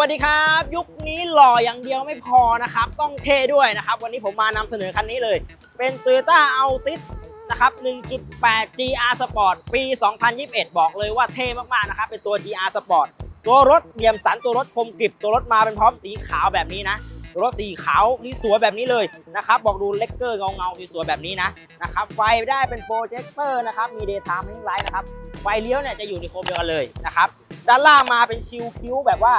วัสดีครับ ยุคนี้หล่ออย่างเดียวไม่พอนะครับ ต้องเท่ด้วยนะครับ วันนี้ผมมานำเสนอคันนี้เลย เป็น Toyota Altis นะครับ 1.8 GR Sport ปี 2021 บอกเลยว่าเท่มากๆนะครับ เป็นตัว GR Sport ตัวรถเหลี่ยมสันตัวรถคมกริบตัวรถมาเป็นพร้อมสีขาวแบบนี้นะรถสีขาวที่สวยแบบนี้เลยนะครับ บอกดูเลกเกอร์เงาเงาๆสวยแบบนี้นะนะครับ ไฟได้เป็นโปรเจคเตอร์นะครับ มี Daytime Running Light นะครับ ไฟเลี้ยวเนี่ยจะอยู่ในโคมเดียวกันเลยนะครับ ด้านล่างมาเป็นชิลคิ้วแบบว่า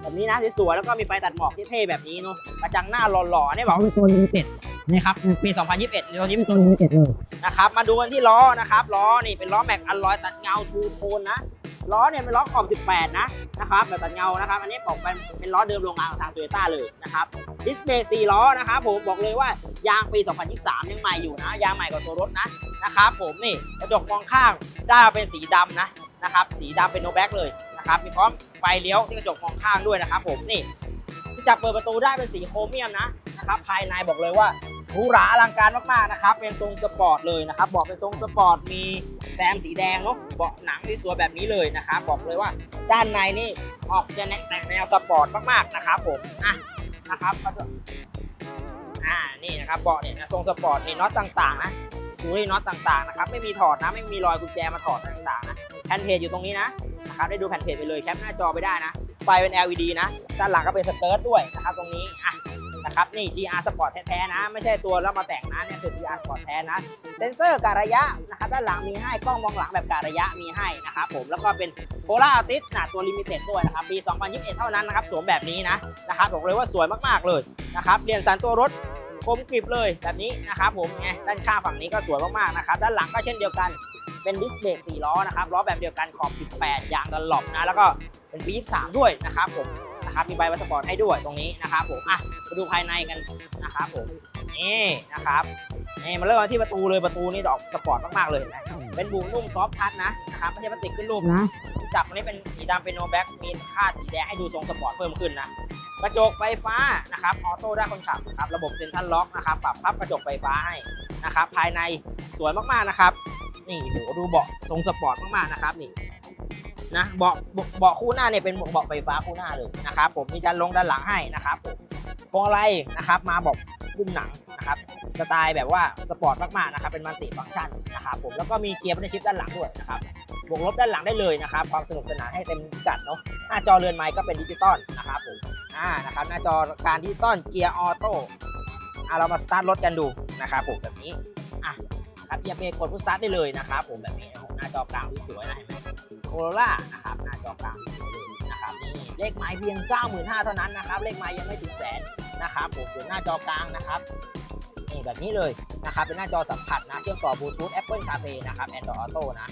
แบบนี้นะสวยๆแล้วก็มีไฟตัดหมอกที่เท่แบบนี้เนาะกระจังหน้าหล่อๆเนี่ยบอกว่าเป็นตัวลิมิเต็ดนะครับปี 2021ตัวนี้เป็นตัวลิมิเต็ดเลยนะครับมาดูกันที่ล้อนะครับล้อนี่เป็นล้อแม็กอัลลอยตัดเงาทูโทนนะล้อเนี่ยเป็นล้อขอบ 18 นะนะครับแบบตัดเงานะครับ อันนี้บอกเป็นเป็นล้อเดิมโรงงานของทางโตโยต้าเลยนะครับดิสเบรก4ล้อนะครับผมบอกเลยว่ายางปี 2023 ยังใหม่อยู่นะ ยางใหม่กว่าตัวรถนะนะครับผมนี่กระจกมองข้างได้าเป็นสีดำนะนะครับสีดำเป็นโนแบ็กเลย นะครับ มีพร้อมไฟเลี้ยวที่กระจกมองข้างด้วยนะครับผมนี่ที่จับเปิดประตูได้เป็นสีโครเมียมนะนะครับภายในบอกเลยว่าหรูหราอลังการมากๆนะครับ เป็นทรงสปอร์ตเลยนะครับบอกเป็นทรงสปอร์ตมีแซมสีแดงเนาะเบาะหนังที่สวยแบบนี้เลยนะครับบอกเลยว่าด้านในนี่ออกจะแนกแนวสปอร์ตมากๆนะครับผมอะนะครับก็จะอ่านี่นะครับเบาะเนี่ยทรงสปอร์ตนี่น็อตต่างๆนะดูที่น็อตต่างๆนะครับไม่มีถอดนะไม่มีรอยกุญแจมาถอดต่างๆนะแผ่นเพจอยู่ตรงนี้นะ นะครับได้ดูแผ่นเพจไปเลยแคปหน้าจอไปได้นะ ไฟเป็น LED นะ ด้านหลังก็เป็นสเกิร์ตด้วยนะครับตรงนี้อะนะครับนี่ GR Sport แท้ๆนะ ไม่ใช่ตัวแล้วมาแต่งนะเนี่ยคือ GR Sport แท้นะ เซ็นเซอร์การระยะนะครับด้านหลังมีให้กล้องมองหลังแบบการระยะมีให้นะครับผมแล้วก็เป็นโพล่าติสนะตัวลิมิเต็ดด้วยนะครับปี 2021 เท่านั้นนะครับสวมแบบนี้นะนะครับบอกเลยว่าสวยมากๆเลยนะครับเรียนสันตัวรถคมกริบเลยแบบนี้นะครับผมไงด้านข้างฝั่งนี้ก็สวยมากๆนะครับด้านหลังก็เช่นเดียวกัน เป็นดิสเบรก4ล้อนะครับล้อแบบเดียวกันขอบ 18 ยางดันหลบนะแล้วก็เป็นปี 23 ด้วยนะครับผมนะครับมีใบวัสปอร์ตให้ด้วยตรงนี้นะครับผมอะมาดูภายในกันนะครับผมนี่นะครับนี่มาเริ่มกันที่ประตูเลยประตูนี่ดอกสปอร์ตมากๆเลยนะเป็นบูมนุ่มซอฟท์ทัชนะนะครับไม่ใช่พลาสติกขึ้นรูปนะจับตรงนี้เป็นสีดำเป็นโนแบ็กมีคาดสีแดงให้ดูทรงสปอร์ตเพิ่มขึ้นนะกระจกไฟฟ้านะครับออโต้ด้านคนขับนะครับระบบเซ็นทรัลล็อกนะครับปรับพับกระจกไฟฟ้าให้นะครับภายในสวยมากๆนะครับ นี่โหดูเบาะทรงสปอร์ตมากๆนะครับนี่นะเบาะเบาะคู่หน้าเนี่ยเป็นเบาะไฟฟ้าคู่หน้าเลยนะครับผมมีด้านลงด้านหลังให้นะครับผมพวงมาลัยนะครับมาบอกหุ้มหนังนะครับสไตล์แบบว่าสปอร์ตมากๆนะครับเป็นมัลติฟังก์ชันนะครับผมแล้วก็มีเกียร์พันชิปด้านหลังด้วยนะครับบวกลบด้านหลังได้เลยนะครับความสนุกสนานให้เต็มพิกัดเนาะหน้าจอเรือนไม้ก็เป็นดิจิตอลนะครับผมอ่านะครับหน้าจอการดิจิตอลเกียร์ออโต้อะเรามาสตาร์ทรถกันดูนะครับผมแบบนี้อะ ครับเหยียบเบรกกดพุชสตาร์ทได้เลยนะครับผมแบบนี้นะครับหน้าจอกลางที่สวยนะเห็นไหมโคโรล่านะครับหน้าจอกลางที่สวยเลยนะครับนี่เลขหมายเพียง 95,000เท่านั้นนะครับเลขหมายยังไม่ถึงแสนนะครับผมส่วนหน้าจอกลางนะครับนี่แบบนี้เลยนะครับเป็นหน้าจอสัมผัสนะเชื่อมต่อบลูทูธ Apple CarPlay นะครับ Android Auto นะ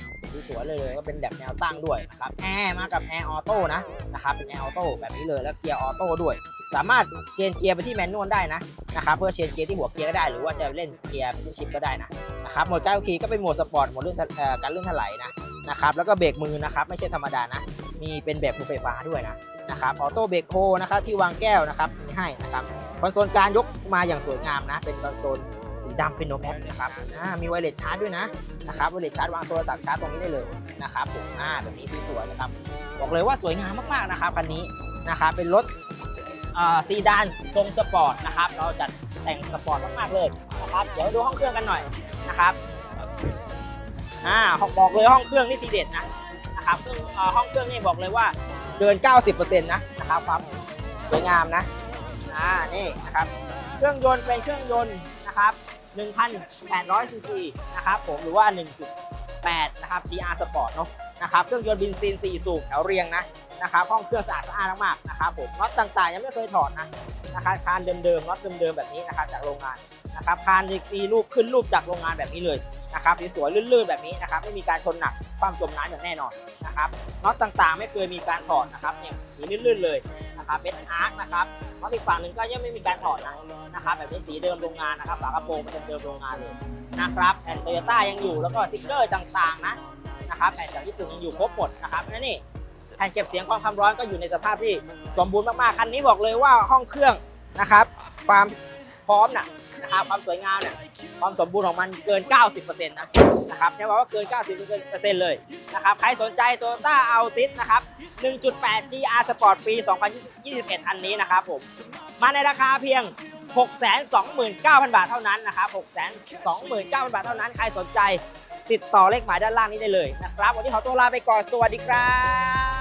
สวยเลยเลยก็เป็นแบบแนวตั้งด้วยนะครับแอร์มากับแอร์ออโต้นะนะครับเป็นแอร์ออโต้แบบนี้เลยแล้วเกียร์ออโต้ด้วย สามารถเชนเกียร์ไปที่แมนนวลได้นะนะครับเพื่อเชนเกียร์ที่หัวเกียร์ก็ได้ หรือว่าจะเล่นเกียร์ที่ชิปก็ได้นะนะครับโหมดการขับขี่ก็เป็นโหมดสปอร์ตโหมดเรื่องเอ่อการเลื่อนถลายนะนะครับแล้วก็เบรกมือนะครับไม่ใช่ธรรมดานะ มีเป็นเบรกมือไฟฟ้าด้วยนะนะครับออโต้เบรกโฮนะครับที่วางแก้วนะครับมีให้นะครับคอนโซลการยกมาอย่างสวยงามนะ เป็นคอนโซลสีดำเป็นโนแบ็กนะครับอ่ามีไวเลสชาร์จด้วยนะนะครับไวเลสชาร์จวางโทรศัพท์ชาร์จตรงนี้ได้เลยนะครับผมอ่าแบบนี้สวยนะครับบอกเลยว่าสวยงามมากๆนะครับคันนี้นะครับเป็นรถ ซีดานทรงสปอร์ตนะครับ เราจัดแต่งสปอร์ตมากๆเลยนะครับ เดี๋ยวดูห้องเครื่องกันหน่อยนะครับอ่าบอกเลยห้องเครื่องนี่ทีเด็ดนะนะครับเครื่องห้องเครื่องนี่บอกเลยว่าเกิน 90%นะนะครับความสวยงามนะอ่านี่นะครับเครื่องยนต์เป็นเครื่องยนต์นะครับ1,800ซีซีนะครับผมหรือว่า 1.8 นะครับ GR Sport เนอะ นะครับเครื่องยนต์เบนซิน4สูบแถวเรียงนะนะครับห้องเครื่องสะอาดสะอาดมากๆนะครับผมน็อตต่างๆ ยังไม่เคยถอดนะนะครับคานเดิมๆน็อตเดิมๆแบบนี้นะครับจากโรงงานนะครับคานมีรูปขึ้นรูปจากโรงงานแบบนี้เลยนะครับสวยๆลื่นๆแบบนี้นะครับไม่มีการชนหนักความจมน้ำอย่างแน่นอนนะครับน็อตต่างๆ ไม่เคยมีการถอดนะครับเนี่ยสีลื่นๆเลยนะครับเป็นอาร์คนะครับน็อตอีกฝั่งหนึ่งก็ยังไม่มีการถอดนะนะครับแบบนี้สีเดิมโรงงานนะครับฝากระโปรงเป็นเดิมโรงงานเลยนะครับแผ่นโตโยต้ายังอยู่แล้วก็สติ๊กเกอร์ต่างๆนะ นะครับแผ่นจากญี่ปุ่นยังอยู่ครบหมดนะครับและนี่แผ่นเก็บเสียงความความร้อนก็อยู่ในสภาพที่สมบูรณ์มากๆคันนี้บอกเลยว่าห้องเครื่องนะครับ ความพร้อมนะนะครับความสวยงามเนี่ยความสมบูรณ์ของมันเกิน 90%นะนะครับใช่ว่าเกิน 90%เลยนะครับใครสนใจ Toyota Altis นะครับ 1.8 GR Sport ปี 2021 อันนี้นะครับผมมาในราคาเพียง 629,000 บาทเท่านั้นนะครับ 629,000 บาทเท่านั้น ใครสนใจ ติดต่อเลขหมายด้านล่างนี้ได้เลยนะครับ วันนี้ขอตัวลาไปก่อน สวัสดีครับ